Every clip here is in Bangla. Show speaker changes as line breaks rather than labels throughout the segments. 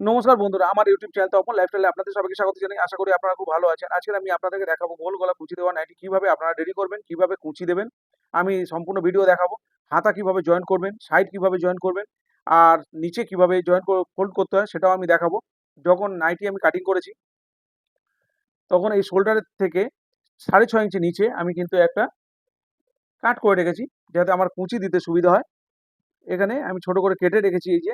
নমস্কার বন্ধুরা, আমার ইউটিউব চ্যানেল তপন লাইফস্টাইলে আপনাদের সবাইকে স্বাগত জানাই। আশা করি আপনারা খুব ভালো আছেন। আজকে আমি আপনাদেরকে দেখাবো গোল গলা কুচি দেওয়া নাইটি। কীভাবে আপনারা রেডি করবেন, কীভাবে কুচি দেবেন, আমি সম্পূর্ণ ভিডিও দেখাবো। হাতা কীভাবে জয়েন করবেন সাইড কীভাবে জয়েন করবেন, আর নিচে কীভাবে জয়েন ফোল্ড করতে হয় সেটাও আমি দেখাবো। যখন নাইটি আমি কাটিং করেছি, তখন এই শোল্ডারের থেকে সাড়ে ছয় ইঞ্চি নিচে আমি কিন্তু একটা কাট করে রেখেছি, যাতে আমার কুচি দিতে সুবিধা হয়। এখানে আমি ছোট করে কেটে রেখেছি, এই যে।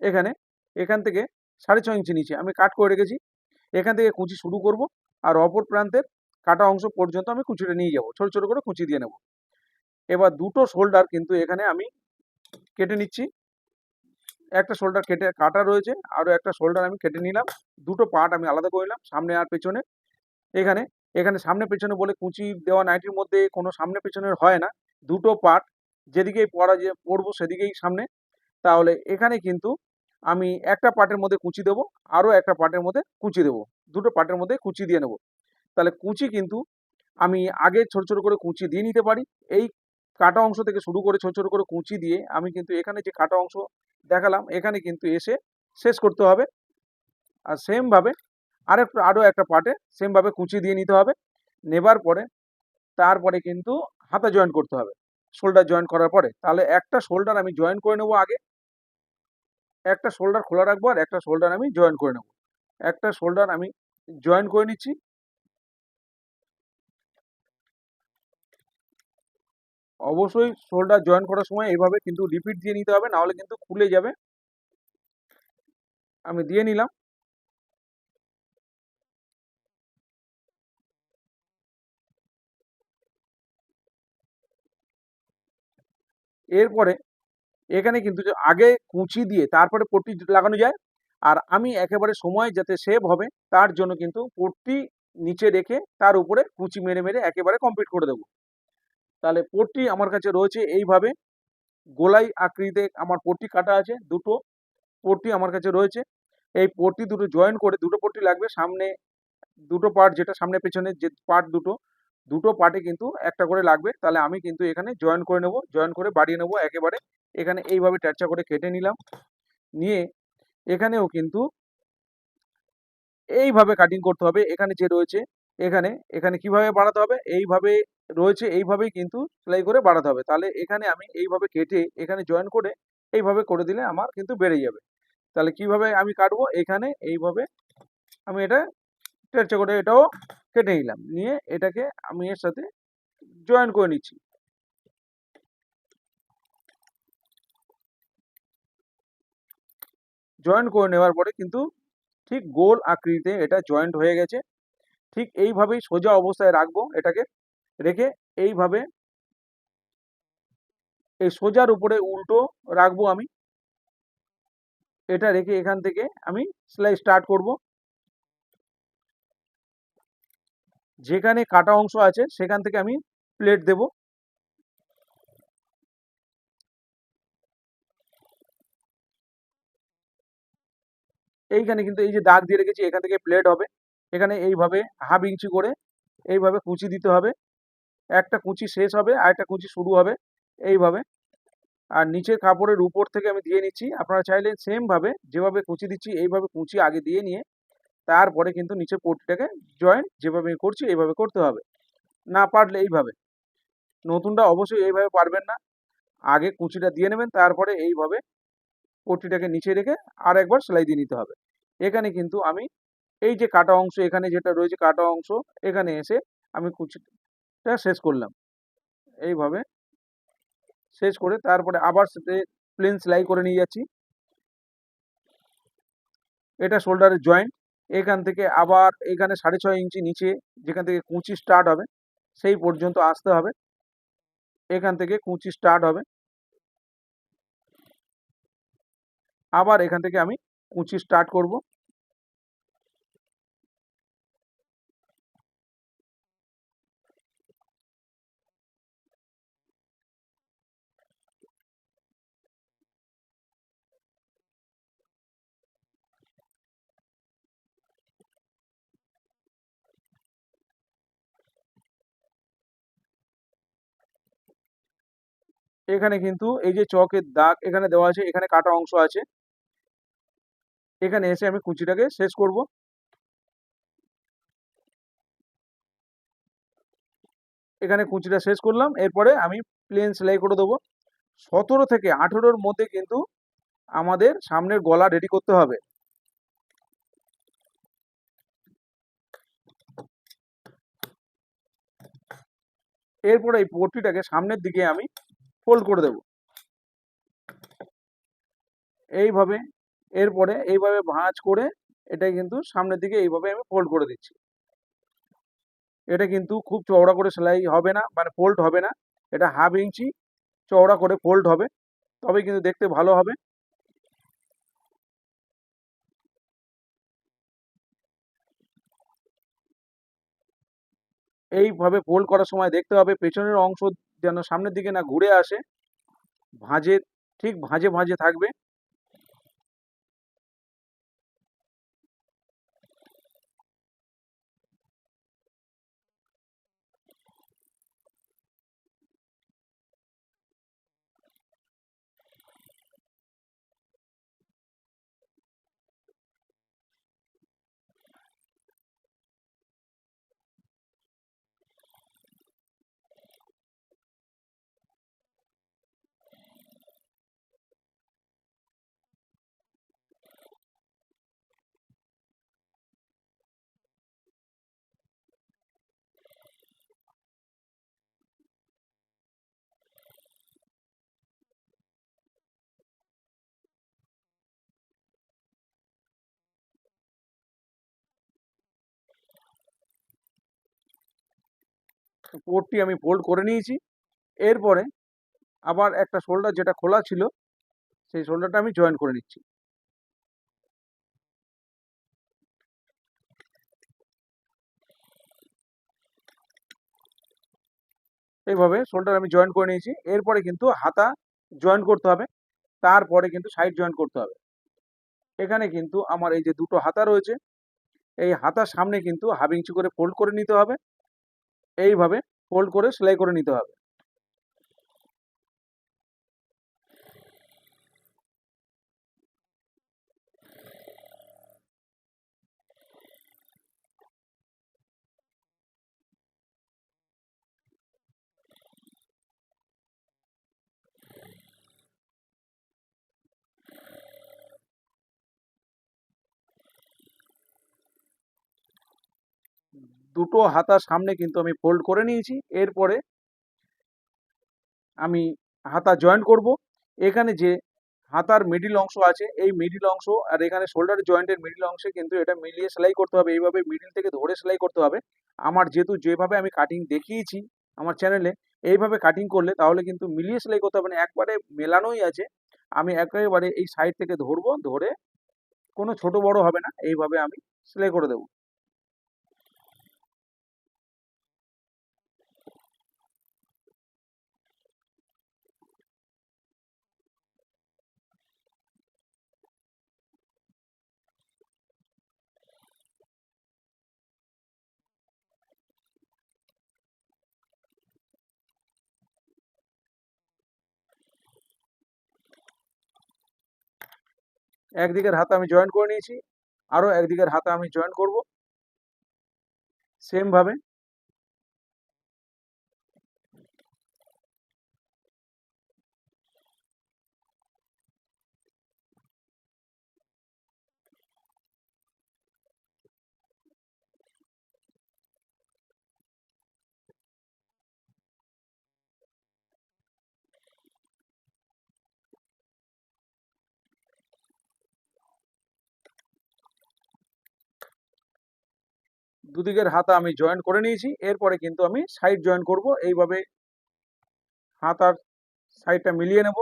এখানে এখান থেকে সাড়ে ছয় ইঞ্চি নিচে আমি কাট করে রেখেছি। এখান থেকে কুচি শুরু করব আর অপর প্রান্তের কাটা অংশ পর্যন্ত আমি কুচিটা নিয়ে যাব, ছোট ছোট করে কুচি দিয়ে নেব। এবার দুটো শোল্ডার কিন্তু এখানে আমি কেটে নিচ্ছি। একটা শোল্ডার কেটে কাটা রয়েছে, আরও একটা শোল্ডার আমি কেটে নিলাম। দুটো পার্ট আমি আলাদা করে নিলাম, সামনে আর পেছনে। এখানে এখানে সামনে পেছনে বলে কুচি দেওয়া নাইটির মধ্যে কোনো সামনে পেছনের হয় না। দুটো পার্ট যেদিকেই পড়া যে, পড়ব সেদিকেই সামনে। তাহলে এখানে কিন্তু আমি একটা পার্টের মধ্যে কুচি দেবো, আরও একটা পার্টের মধ্যে কুচি দেবো। দুটো পার্টের মধ্যে কুচি দিয়ে নেব। তাহলে কুচি কিন্তু আমি আগে ছোট ছোট করে কুচি দিয়ে নিতে পারি। এই কাটা অংশ থেকে শুরু করে ছোট ছোট করে কুচি দিয়ে আমি কিন্তু এখানে যে কাটা অংশ দেখালাম, এখানে কিন্তু এসে শেষ করতে হবে। আর সেমভাবে আরেকটু, আরও একটা পার্টে সেমভাবে কুচি দিয়ে নিতে হবে। নেবার পরে তারপরে কিন্তু হাতা জয়েন করতে হবে। শোল্ডার জয়েন করার পরে। তাহলে একটা শোল্ডার আমি জয়েন করে নেব আগে। একটা শোল্ডার খোলা রাখব আর একটা শোল্ডার আমি জয়েন করে নেব। একটা শোল্ডার আমি জয়েন করে নিচ্ছি। অবশ্যই শোল্ডার জয়েন করার সময় এইভাবে কিন্তু রিপিট দিয়ে নিতে হবে, নাহলে কিন্তু খুলে যাবে। আমি দিয়ে নিলাম। এরপরে এখানে কিন্তু আগে কুচি দিয়ে তারপরে পট্টি লাগানো যায়। আর আমি একেবারে সময় যাতে সেভ হবে, তার জন্য কিন্তু পট্টি নিচে রেখে তার উপরে কুচি মেরে মেরে একেবারে কমপ্লিট করে দেবো। তাহলে পট্টি আমার কাছে রয়েছে এইভাবে। গোলাই আকৃতিতে আমার পট্টি কাটা আছে দুটো পট্টি আমার কাছে রয়েছে। এই পট্টি দুটো জয়েন করে দুটো পট্টি লাগবে। সামনে দুটো পার্ট যেটা সামনে পেছনে যে পার্ট দুটো দুটো পার্টে কিন্তু একটা করে লাগবে। তাহলে আমি কিন্তু এখানে জয়েন করে নেব জয়েন করে বাড়িয়ে নেব একেবারে এখানে এইভাবে ট্যাচা করে কেটে নিলাম। নিয়ে এখানেও কিন্তু এইভাবে কাটিং করতে হবে। এখানে যে রয়েছে, এখানে এখানে কীভাবে বাড়াতে হবে? এইভাবে রয়েছে, এইভাবেই কিন্তু সেলাই করে বাড়াতে হবে। তাহলে এখানে আমি এইভাবে কেটে, এখানে জয়েন করে এইভাবে করে দিলে আমার কিন্তু বেড়ে যাবে। তাহলে কীভাবে আমি কাটবো? এখানে এইভাবে আমি এটা টেরচা করে এটাও কেটে নিলাম। নিয়ে এটাকে আমি এর সাথে জয়েন করে নিচ্ছি। জয়েন করে নেওয়ার পরে কিন্তু ঠিক গোল আকৃতিতে এটা জয়েন্ট হয়ে গেছে। ঠিক এইভাবেই সোজা অবস্থায় রাখব এটাকে রেখে এইভাবে এই সোজার উপরে উল্টো রাখব আমি। এটা রেখে এখান থেকে আমি সেলাই স্টার্ট করব। যেখানে কাটা অংশ আছে সেখান থেকে আমি প্লেট দেব। এইখানে কিন্তু এই যে দাগ দিয়ে রেখেছি, এখান থেকে প্লেট হবে। এখানে এইভাবে হাফ ইঞ্চি করে এইভাবে কুচি দিতে হবে। একটা কুচি শেষ হবে, আর একটা কুচি শুরু হবে এইভাবে। আর নিচের কাপড়ের উপর থেকে আমি দিয়ে নিচ্ছি। আপনারা চাইলে সেমভাবে যেভাবে কুচি দিচ্ছি, এইভাবে কুচি আগে দিয়ে নিয়ে তারপরে কিন্তু নিচের পট্টিটাকে জয়েন্ট যেভাবে করছি, এইভাবে করতে হবে। না পারলে এইভাবে। নতুনটা অবশ্যই এইভাবে পারবেন না। আগে কুচিটা দিয়ে নেবেন, তারপরে এইভাবে পট্টিটাকে নিচে রেখে আর একবার সেলাই দিয়ে নিতে হবে। এখানে কিন্তু আমি এই যে কাটা অংশ, এখানে যেটা রয়েছে কাটা অংশ, এখানে এসে আমি কুচিটা শেষ করলাম। এইভাবে শেষ করে তারপরে আবার সাথে প্লেন সেলাই করে নিয়ে যাচ্ছি। এটা শোল্ডারের জয়েন্ট এখান থেকে আবার এখানে সাড়ে ছয় ইঞ্চি নিচে যেখান থেকে কুচি স্টার্ট হবে, সেই পর্যন্ত আসতে হবে। এখান থেকে কুচি স্টার্ট হবে। আবার এখান থেকে আমি কুচি স্টার্ট করব। এখানে কিন্তু এই যে চকের দাগ এখানে দেওয়া আছে, এখানে কাটা অংশ আছে। এখানে এসে আমি কুচিটাকে শেষ করব। এখানে কুচিটা শেষ করলাম। এরপরে আমি প্লেন সেলাই করে দেবো। সতেরো থেকে আঠেরোর মধ্যে কিন্তু আমাদের সামনের গলা রেডি করতে হবে। এরপরে এই পট্টিটাকে সামনের দিকে আমি ফোল্ড করে দেব। এইভাবে এরপরে এইভাবে ভাঁজ করে এটা কিন্তু সামনের দিকে এইভাবে আমি ফোল্ড করে দিচ্ছি। এটা কিন্তু খুব চওড়া করে সেলাই হবে না মানে ফোল্ড হবে না। এটা হাফ ইঞ্চি চওড়া করে ফোল্ড হবে তবে কিন্তু দেখতে ভালো হবে। এইভাবে ফোল্ড করার সময় দেখতে হবে পেছনের অংশ যেন সামনের দিকে না ঘুরে আসে। ভাঁজের ঠিক ভাঁজে ভাঁজে থাকবে। পোর্টটি আমি ফোল্ড করে নিয়েছি। এরপরে আবার একটা শোল্ডার যেটা খোলা ছিল, সেই শোল্ডারটা আমি জয়েন করে নিচ্ছি। এইভাবে শোল্ডার আমি জয়েন করে নিয়েছি। এরপরে কিন্তু হাতা জয়েন করতে হবে, তারপরে কিন্তু সাইড জয়েন করতে হবে। এখানে কিন্তু আমার এই যে দুটো হাতা রয়েছে, এই হাতার সামনে কিন্তু হাফ ইঞ্চি করে ফোল্ড করে নিতে হবে। এইভাবে ফোল্ড করে সেলাই করে নিতে হবে। দুটো হাতার সামনে কিন্তু আমি ফোল্ড করে নিয়েছি। এরপরে আমি হাতা জয়েন্ট করব। এখানে যে হাতার মিডিল অংশ আছে, এই মিডিল অংশ আর এখানে শোল্ডার জয়েন্টের মিডিল অংশে কিন্তু এটা মিলিয়ে সেলাই করতে হবে। এইভাবে মিডিল থেকে ধরে সেলাই করতে হবে। আমার যেহেতু যেভাবে আমি কাটিং দেখিয়েছি আমার চ্যানেলে এইভাবে কাটিং করলে তাহলে কিন্তু মিলিয়ে সেলাই করতে হবে না। একবারে মেলানোই আছে। আমি একেবারে এই সাইড থেকে ধরবো, ধরে কোনো ছোট বড় হবে না। এইভাবে আমি সেলাই করে দেবো। একদিকের হাতে আমি জয়েন করে নিয়েছি আরও একদিকের হাতে আমি জয়েন করব। সেমভাবে দুদিকের হাতা আমি জয়েন করে নিয়েছি, এরপরে কিন্তু আমি সাইড জয়েন করব। এইভাবে হাতার সাইডটা মিলিয়ে নেব।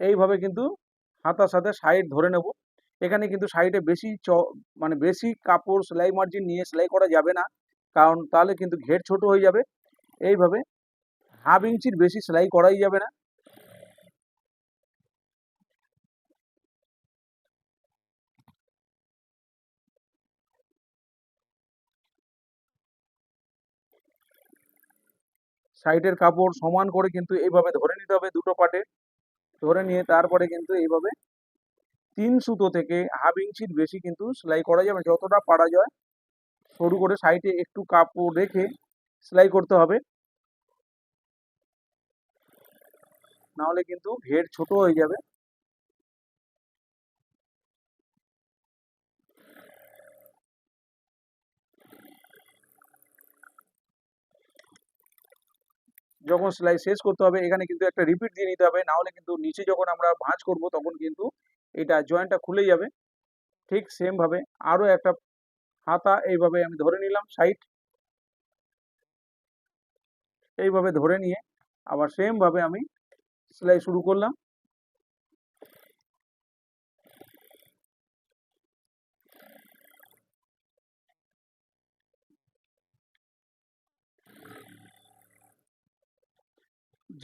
এইভাবে কিন্তু হাতার সাথে সাইড ধরে নেব। এখানে কিন্তু সাইডে বেশি চ মানে বেশি কাপড় সেলাই মার্জিন নিয়ে সেলাই করা যাবে না, কারণ তাহলে কিন্তু ঘের ছোট হয়ে যাবে। এইভাবে হাফ ইঞ্চির বেশি সেলাই করাই যাবে না। সাইডের কাপড় সমান করে কিন্তু এইভাবে ধরে নিতে হবে দুটো পাটে। ধরে নিয়ে তারপরে কিন্তু এইভাবে তিন সুতো থেকে হাফ ইঞ্চির বেশি কিন্তু সেলাই করা যাবে যতটা পারা যায় সরু করে সাইডে একটু কাপড় রেখে সেলাই করতে হবে। নাহলে কিন্তু ঘের ছোট হয়ে যাবে। যখন সেলাই শেষ করতে হবে, এখানে কিন্তু একটা রিপিট দিয়ে নিতে হবে। নাহলে কিন্তু নিচে যখন আমরা ভাঁজ করব, তখন কিন্তু এটা জয়েন্টটা খুলে যাবে। ঠিক সেমভাবে আরও একটা হাতা এইভাবে আমি ধরে নিলাম সাইড এইভাবে ধরে নিয়ে আবার সেমভাবে আমি সেলাই শুরু করলাম।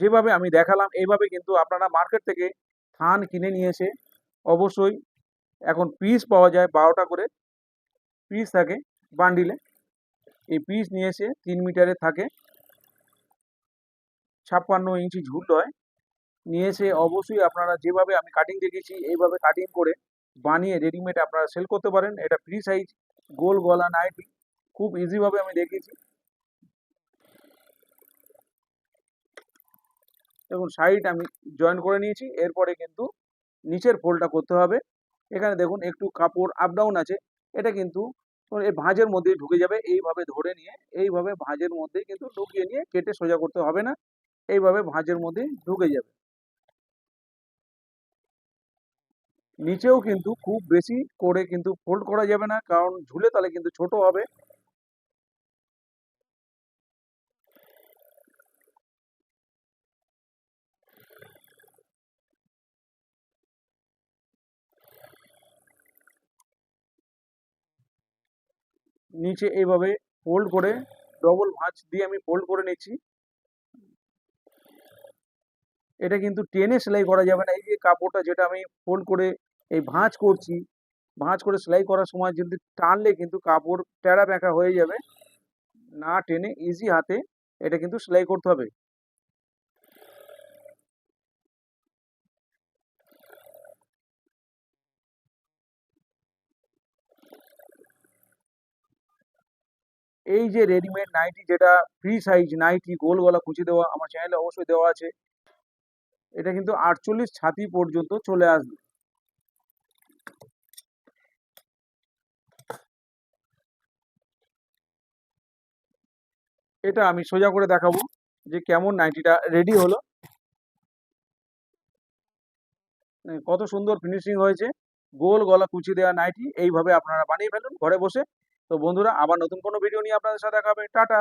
যেভাবে আমি দেখালাম, এইভাবে কিন্তু আপনারা মার্কেট থেকে থান কিনে নিয়ে এসে অবশ্যই এখন পিস পাওয়া যায় বারোটা করে পিস থাকে বান্ডিলে এই পিস নিয়ে এসে তিন মিটারে থাকে। ছাপ্পান্ন ইঞ্চি ঝুল হয়। নিয়ে এসে অবশ্যই আপনারা যেভাবে আমি কাটিং দেখেছি এইভাবে কাটিং করে বানিয়ে রেডিমেড আপনারা সেল করতে পারেন। এটা ফ্রি সাইজ গোল গলা নাইটি খুব ইজিভাবে আমি দেখিয়েছি। দেখুন সাইড আমি জয়েন করে নিয়েছি। এরপরে কিন্তু নিচের ফোল্ডটা করতে হবে। এখানে দেখুন, একটু কাপড় আপ ডাউন আছে। এটা কিন্তু এই ভাঁজের মধ্যে ঢুকে যাবে। এইভাবে ধরে নিয়ে, এইভাবে ভাঁজের মধ্যে কিন্তু ঢুকিয়ে নিয়ে কেটে সোজা করতে হবে না। এইভাবে ভাঁজের মধ্যেই ঢুকে যাবে। নিচেও কিন্তু খুব বেশি করে কিন্তু ফোল্ড করা যাবে না। কারণ ঝুলে তাহলে কিন্তু ছোট হবে। নিচে এইভাবে ফোল্ড করে ডবল ভাঁজ দিয়ে আমি ফোল্ড করে নিচ্ছি। এটা কিন্তু টেনে সেলাই করা যাবে না। এই যে কাপড়টা যেটা আমি ফোল্ড করে এই ভাঁজ করছি, ভাঁজ করে সেলাই করার সময় যদি টানলে কিন্তু কাপড় টেরা ব্যাঁকা হয়ে যাবে। না টেনে ইজি হাতে এটা কিন্তু সেলাই করতে হবে। এই যে রেডিমেড নাইটি যেটা ফ্রি সাইজ নাইটি গোল গলা কুচি দেওয়া আমার চ্যানেলে অবশ্যই দেওয়া আছে। এটা কিন্তু আটচল্লিশ ছাতি পর্যন্ত চলে আসবে। এটা আমি সোজা করে দেখাবো যে কেমন নাইটিটা রেডি হলো। কত সুন্দর ফিনিশিং হয়েছে। গোল গলা কুচি দেওয়া নাইটি এইভাবে আপনারা বানিয়ে ফেলুন। ঘরে বসে তো বন্ধুরা আবার নতুন কোনো ভিডিও নিয়ে আপনাদের সাথে দেখা হবে। টাটা!